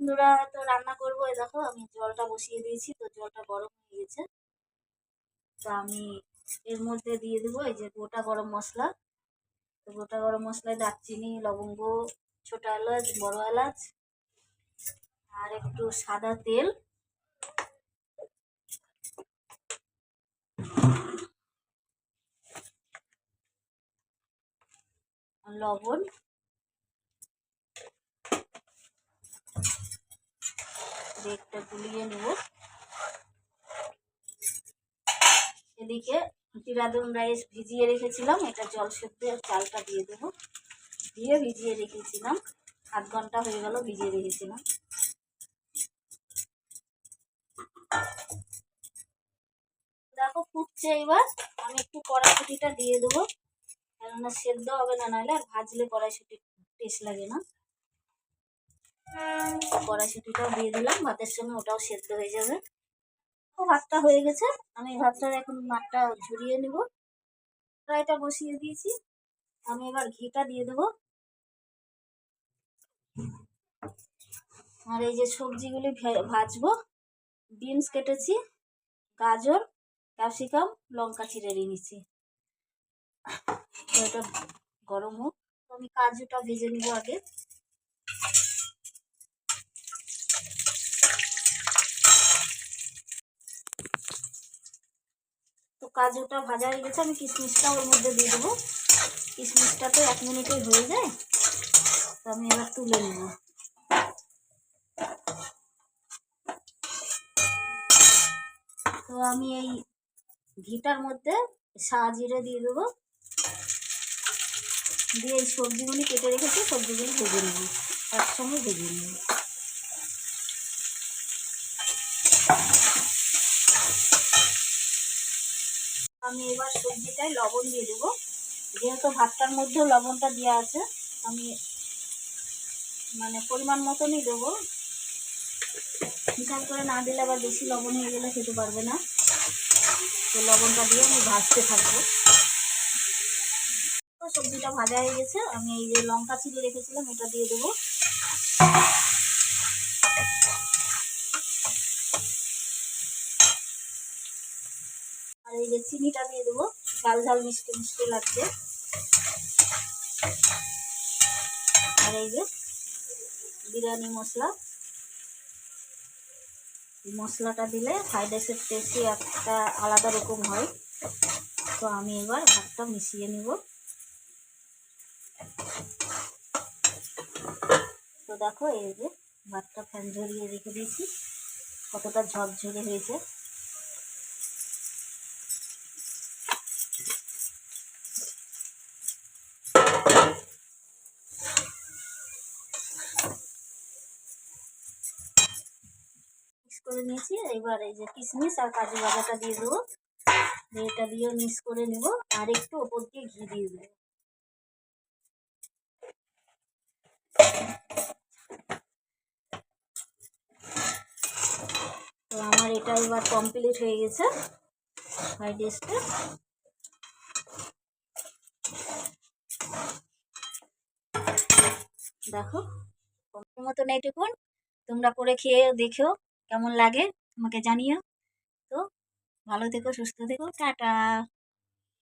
বন্ধুরা, তো রান্না করব দেখো, আমি জলটা বসিয়ে দিয়েছি, তো জলটা গরম হয়ে গেছে। তো আমি এর মধ্যে দিয়ে দেবো এই যে গোটা গরম মশলা। তো গোটা গরম মশলায় দারচিনি, লবঙ্গ, ছোট এলাচ, বড় এলাচ, আর একটু সাদা তেল। লবণ। একটা গুলিয়ে নেব। এদিকে জিরাদুন রাইস ভিজিয়ে রেখেছিলাম, এটা জল সেদ্ধ চালটা দিয়ে দেবো। দিয়ে ভিজিয়ে রেখেছিলাম, আধ ঘণ্টা হয়ে গেল ভিজিয়ে রেখেছিলাম। দেখো ফুটছে এবার, আমি একটু কড়াইশুটিটা দিয়ে দেবো। কেননা সেদ্ধ হবে না, নাহলে আর ভাজলে কড়াইশুটি টেস্ট লাগে না। কড়াইশুটিটাও দিয়ে দিলাম, ভাতের সঙ্গে ওটাও সেদ্ধ হয়ে যাবে। ভাতটা হয়ে গেছে, আমি ভাতটা এখন মাঠটা ঝরিয়ে নেব। কড়াইটা বসিয়ে দিয়েছি, আমি এবার ঘিটা দিয়ে দেবো। আর এই যে সবজিগুলি ভাজবো, বিনস কেটেছি, গাজর, ক্যাপসিকাম, লঙ্কা চিড়ে নিয়েছি এটা গরম হোক। আমি কাজুটা ভেজে নিব আগে। তো কাজুটা ভাজা হয়ে গেছে, আমি কিশমিশটা ওর মধ্যে দিয়ে দেবো। কিশমিশটা তো এক মিনিটেই হয়ে যায়, তো আমি এবার তুলে নেব। তো আমি এই ঘিটার মধ্যে জিরে দিয়ে দেবো। দিয়ে এই সবজিগুলি কেটে রেখেছি, সবজিগুলি ভেজে নেব, একসঙ্গে ভেজে নেব। আমি এবার সবজিটায় লবণ দিয়ে দেবো। যেহেতু ভাতটার মধ্যেও লবণটা দেওয়া আছে, আমি মানে পরিমাণ মতনই দেবো। হিসাব করে না দিলে আবার বেশি লবণ হয়ে গেলে খেতে পারবে না। তো লবণটা দিয়ে আমি ভাজতে থাকব। সবজিটা ভাজা হয়ে গেছে, আমি এই যে লঙ্কা ছিঁড়ে রেখেছিলাম এটা দিয়ে দেবো। এই যে চিনিটা দিয়ে দেবো। ঝাল ঝাল মিষ্টি মিষ্টি লাগছে আর এই যে বিরিয়ানি মশলা। মশলাটা দিলে ফ্রাইড রাইসের টেস্টই একটা আলাদা রকম হয়। তো আমি এবার ভাতটা মিশিয়ে নিব। তো দেখো এই যে ভাতটা ফ্যান ঝরিয়ে রেখে দিয়েছি। কতটা ঝরঝরে হয়েছে। করে নিয়েছি। এবার এই যে কিশমিশ আর কাজু বাদাটা দিয়ে দেবো। এটা দিয়ে মিক্স করে নেব। আর একটু ওপর দিয়ে ঘি দিয়ে দেবো। তো আমার এটা এবার কমপ্লিট হয়ে গেছে। ফ্রাইড রাইসটা দেখো। মতন এইটুকুন। তোমরা করে খেয়ে দেখো কেমন লাগে? আমাকে জানিও। তো ভালো থেকো সুস্থ থেকো টাটা।